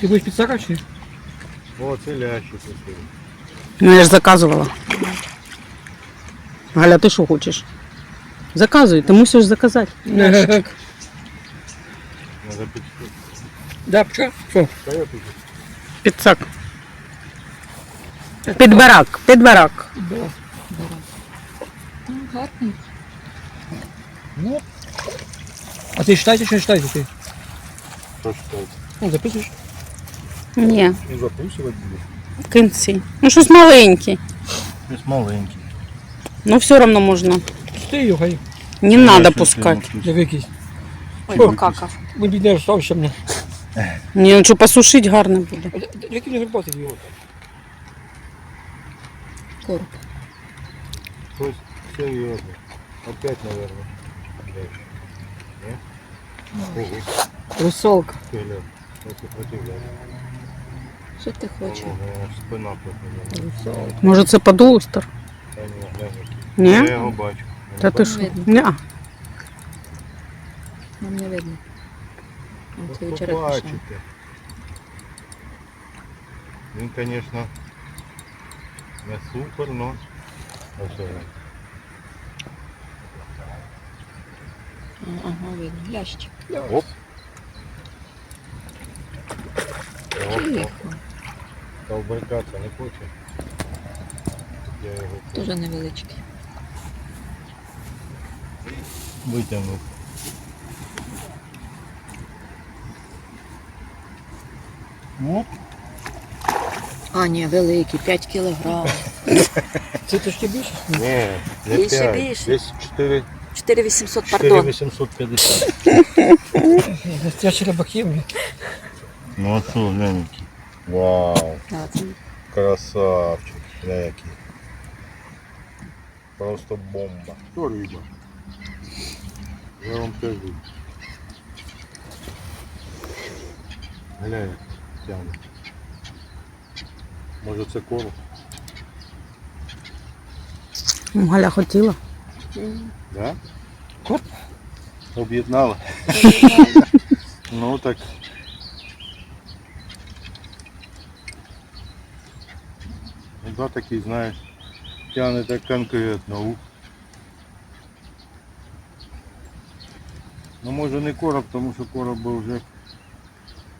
Ти будеш підсака чи? ні? О, це лящі такі. Ну, я ж заказувала. Галя, ти що хочеш? Заказуй, ти мусиш заказати. Надо піти. Да, пча? Що? Та я тут. Підсак. Підбарак, підбарак. Гарний. Ну. А ти читаєш чи не читаєш ти? Що так? Ну, записуєш? Ні, Ну, записувати буде. в кінці. Ну, щось маленьке. Щось маленький. Ну, все одно можна. Пусти його. Не треба пускати. Диви якийсь. Ой, покакав. Ми бідне розстався мене. Ні, ну що посушити гарно буде. Який не грибати його? Короб. Щось серйозно. Опять, наверное. Противляє. Що ти хочеш? Спина. Русалка. Може це подустер? Та ні? Я його бачу. Та ти що? Ні. Нам не видно. Он Ви цей пішов. Він, звісно, не супер, но ось Ага, видно. Лящик. Оп. Тихо. Ковбайкатися не хоче. Я його Дуже невеличкий. витягнув. Оп. А, ні, великий, 5 кілограм. Це трошки більше? Ні, не Більше, 5. більше. Десь 4, 4800, 4 пардон. 850. Настоящий рибаків. Ну а що, глянь. Вау, Да, це красавчик. Який. Просто бомба. Що риба? Я вам кажу. Глянь, як тягне. Може це? Ну, Галя хотіла. Да? Короб? Об'єднала. Ну так. Да, такий, знаєш, тягне так конкретно. Ух. Ну може не короб, тому що короб би вже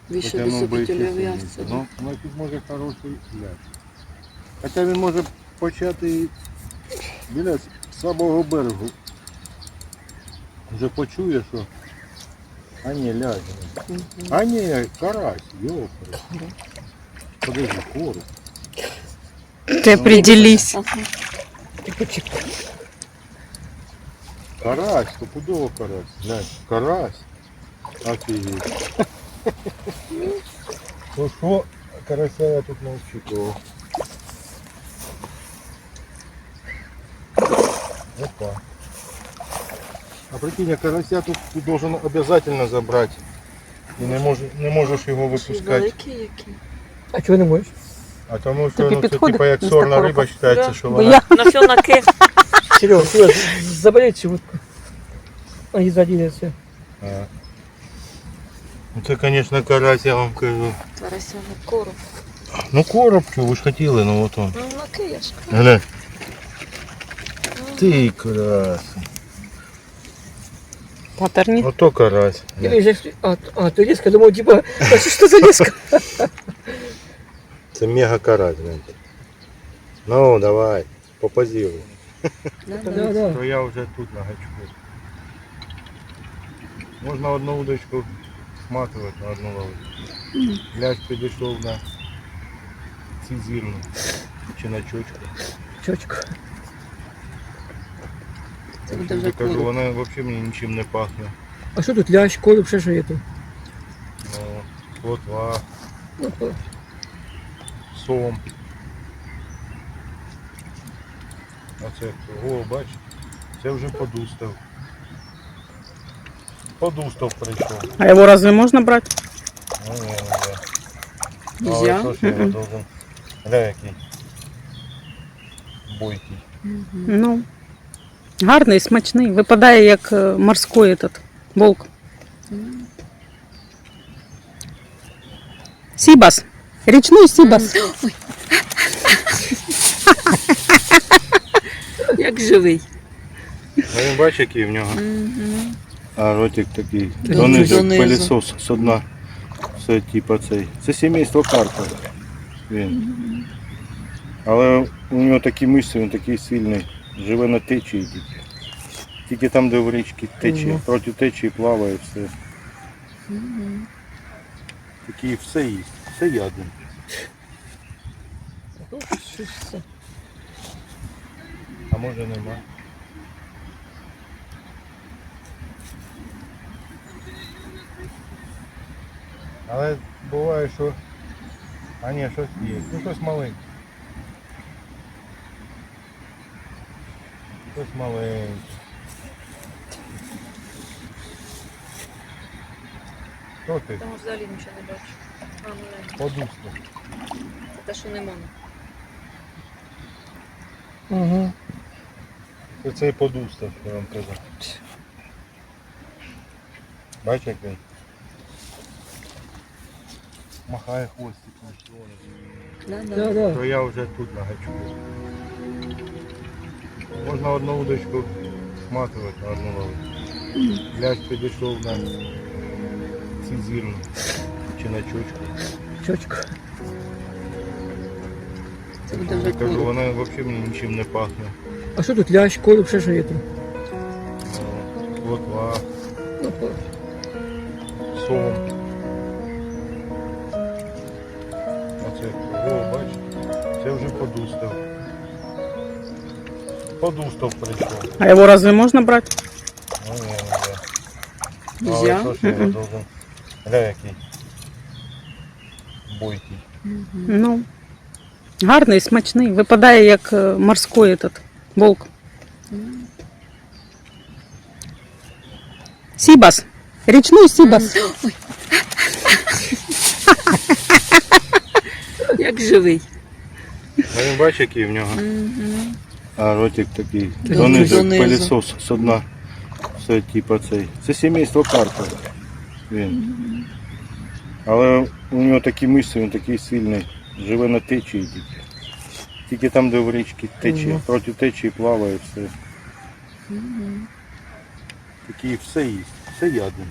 більше потягнув би і 10 чистий. Ну, значить може хороший ляж. Хоча він може почати і біля самого берегу. Вже почує, що. А ні, ляже. А ні, карась, йопри. Подожди, короб. Ти определись. Ага. Ти почек. Карась, стопудово карась. Глянь, карась. Офігеть. Ну що, карася я тут не Опа. А прикинь, а карася тут ти должен обязательно забрати. І не, мож, не можеш його випускати. Великий який. А чого не можеш? А тому що Тобі ну, це підходить типа як сорна риба вважається, Да. що Бо вона. я На все наки. Серега, Серега, заболеть. А не задінеться. А. Ну це, звісно, карась, я вам кажу. Тарасяний короб. Ну короб, що ви ж хотіли, ну от он. Ну, наки я ж. Глянь. Ти красий. патерні. Ото карась. Я вже, а, а, то леска, думав, типа, а що ж це за леска? Це мега карась, гляньте. Ну, давай, попозируй. Да, Да, да. да. То я вже тут на гачку. Можна одну удочку сматувати на одну ловити. Ляж підійшов на цізірну чи на чочку. Чочку. Це буде Я вже кажу, короб. вона взагалі мені нічим не пахне. А що тут лящ, колюб, ще що є тут? Ну, плотва, Ну, о, сом. А це о, бач, це вже подустав. Подустав прийшов. А його разве можна брати? Ну, ні, не Але Нельзя. що ж я його должен? Гля який. Бойкий. Ну. Гарний, смачний. Випадає як е, морський этот, волк. Сібас. Річний Сібас. Ой. Як живий. А він бачить, який в нього. А ротик такий. Донизу. Пилісос з дна. Все типа цей. Це сімейство карпа. Він. Але у нього такі мишці, він такий сильний. Живе на течії тільки. Тільки там, де в річці течія. Проти течії плаває все. Такий все їсть. Все ядне. А може нема. Але буває, що. А ні, щось є. Ну щось маленьке. Щось маленьке. Хто ти? Там взагалі нічого не бачу. А, ну не. Подусно. Це те, що не можна. Угу. Це цей подустав, я вам казав. Бачиш, як він? Махає хвостиком. Да, Да. То я вже тут на гачку. Можна одну удочку сматувати на одну ловити. Ляж підійшов на цизірну чи на. Це буде Я кажу, короб. вона взагалі мені нічим не пахне. А що тут лящ, колюб, ще що є там? Лотва, Опа. сом. Оце, о, бачиш, це вже подустав. Подустав прийшов. А його разве можна брати? Ну, ні, не Але Нельзя. що ж я його должен? Гля який. Бойкий. Ну. Гарний, смачний. Випадає як е, морський этот, волк. Сібас. Річний Сібас. Ой. Як живий. А він бачить, який в нього. Мгм. А ротик такий. Донизу. Донизу, як Донизу. пилісос з дна. Все типа цей. Це сімейство карпа. Він. Але у нього такі мишці, він такий сильний. Живе на течії тільки. Тільки там, де в річці течія. Проти течії плаває все. Такий все їсть. Все ядне.